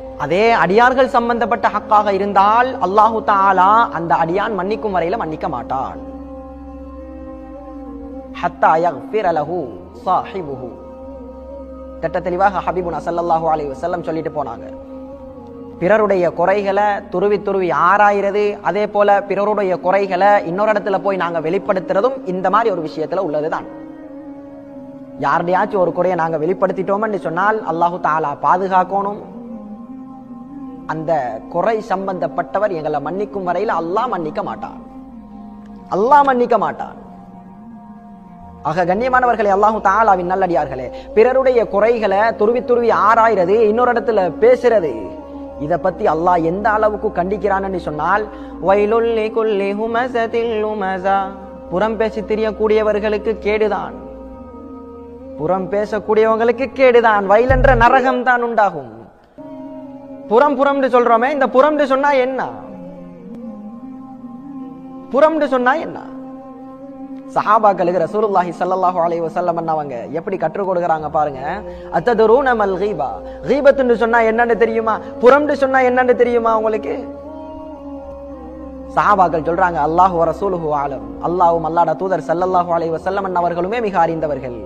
அதே அடியார்கள் சம்பந்தப்பட்ட ஹக்காக இருந்தால் அல்லாஹு தாலா அந்த அடியான் மன்னிக்கும் வரையில மன்னிக்க மாட்டான். திட்ட தெளிவாக ஹபீபுனா ஸல்லல்லாஹு அலி வசல்லம் சொல்லிட்டு போனாங்க. பிறருடைய குறைகளை துருவி துருவி ஆராயிறது அதே போல பிறருடைய குறைகளை இன்னொரு இடத்துல போய் நாங்கள் வெளிப்படுத்துறதும் இந்த மாதிரி ஒரு விஷயத்துல உள்ளதுதான். யாருடையாச்சும் ஒரு குறையை நாங்கள் வெளிப்படுத்திட்டோம்னு சொன்னால் அல்லாஹு தாலா பாதுகாக்கணும் அந்த குறை சம்பந்தப்பட்டவர் எங்களை மன்னிக்கும் வரையில் அல்லாஹ் மன்னிக்க மாட்டான். அல்லாஹ் மன்னிக்க மாட்டான். ஆக கண்ணியமானவர்களே அல்லாஹும் தாலாவின் நல்லடியார்களே பிறருடைய குறைகளை துருவி துருவி ஆராயிறது இன்னொரு இடத்துல பேசுறது இதை பத்தி அல்லாஹ் எந்த அளவுக்கு கண்டிக்கிறான்னு சொன்னால் வயலுல்லி குல்லி ஹுமசதில் லுமசா புறம் பேசி தெரியக்கூடியவர்களுக்கு கேடுதான். புறம் பேசக்கூடியவங்களுக்கு கேடுதான். வயலென்ற நரகம் தான் உண்டாகும். புறம் புறம்னு சொல்றோமே இந்த புறம்னு சொன்னா என்ன? புறம்னு சொன்னா என்ன? சஹாபாக்களுக்கு ரசூலுல்லாஹி ஸல்லல்லாஹு அலைஹி வஸல்லம் அவங்க எப்படி கற்றுக் கொடுக்கறாங்க பாருங்க. அத்ததுரூன மல் கீபா. கீபத்துன்னு சொன்னா என்னன்னு தெரியுமா? புறம்னு சொன்னா என்னன்னு தெரியுமா உங்களுக்கு? சஹாபாக்கள் சொல்றாங்க அல்லாஹ் ரசூலுஹு ஆலம் அல்லாஹ்வும் அல்லாஹ்ட தூதர் ஸல்லல்லாஹு அலைஹி வஸல்லம் அவர்களுமே மிக அறிந்தவர்கள்.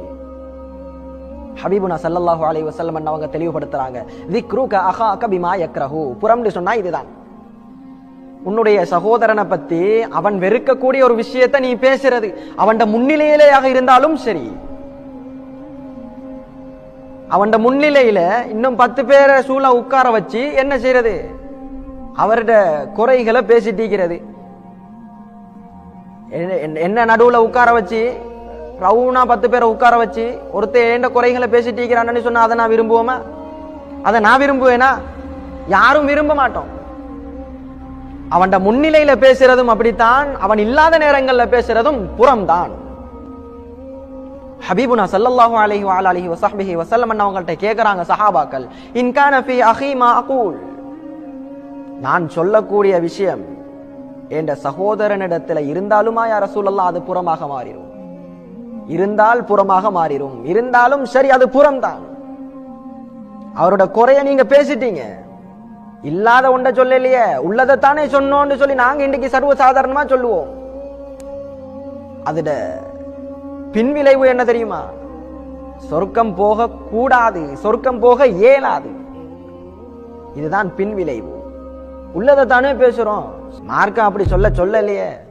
ஹபீபுனா ஸல்லல்லாஹு அலைஹி வசல்லம் அவங்க தெளிவுபடுத்துறாங்க. விக்ரூக அஹா கபிமா யக்ரஹு. புறம்னு சொன்னா இதுதான். உன்னுடைய சகோதரனை பத்தி அவன் வெறுக்கக்கூடிய ஒரு விஷயத்தை நீ பேசுறது. அவன் முன்னிலையிலேயாக இருந்தாலும் சரி. அவன் முன்னிலையில இன்னும் பத்து பேரை சூழ உட்கார வச்சு என்ன செய்யறது அவரோட குறைகளை பேசிட்டிருக்கிறது என்ன- என்ன நடுவுல உட்கார வச்சு ரவுனா பத்து பேரை உட்கார வச்சு ஒருத்தர் ஏண்ட குறைகளை பேசிட்டு இருக்கிறான்னு சொன்னா அதை நான் விரும்புவோமா? அதை நான் விரும்புவேனா? யாரும் விரும்ப மாட்டோம். அவன்ட முன்னிலையில பேசுறதும் அப்படித்தான் அவன் இல்லாத நேரங்கள்ல பேசுறதும் புறம்தான். ஹபீபுனா சல்லல்லாஹு அலைஹி வ அலிஹி வஸஹ்பிஹி வஸல்லம் அவங்கள்ட்ட கேக்குறாங்க சஹாபாக்கள் இன் கான ஃபீ அஹி மா அகூல். நான் சொல்லக்கூடிய விஷயம் என்ற சகோதரனிடத்துல இருந்தாலுமா யா ரசூலல்லாஹ் அது புறமாக மாறிடும். இருந்தால் புறமாக மாறிடும் இருந்தாலும் சரி அது புறம்தான். அவரோட குறைய நீங்க பேசிட்டீங்க. இல்லாத ஒன்றை சொல்லலையே. உள்ளதைத்தானே சொன்னோம்னு சொல்லி நாங்க இன்னைக்கு சர்வ சாதாரணமா சொல்லுவோம். அதுட பின்விளைவு என்ன தெரியுமா? சொர்க்கம் போக கூடாது. சொர்க்கம் போக இயலாது. இதுதான் பின்விளைவு. உள்ளதை தானே பேசுறோம். மார்க்கம் அப்படி சொல்ல சொல்லலையே.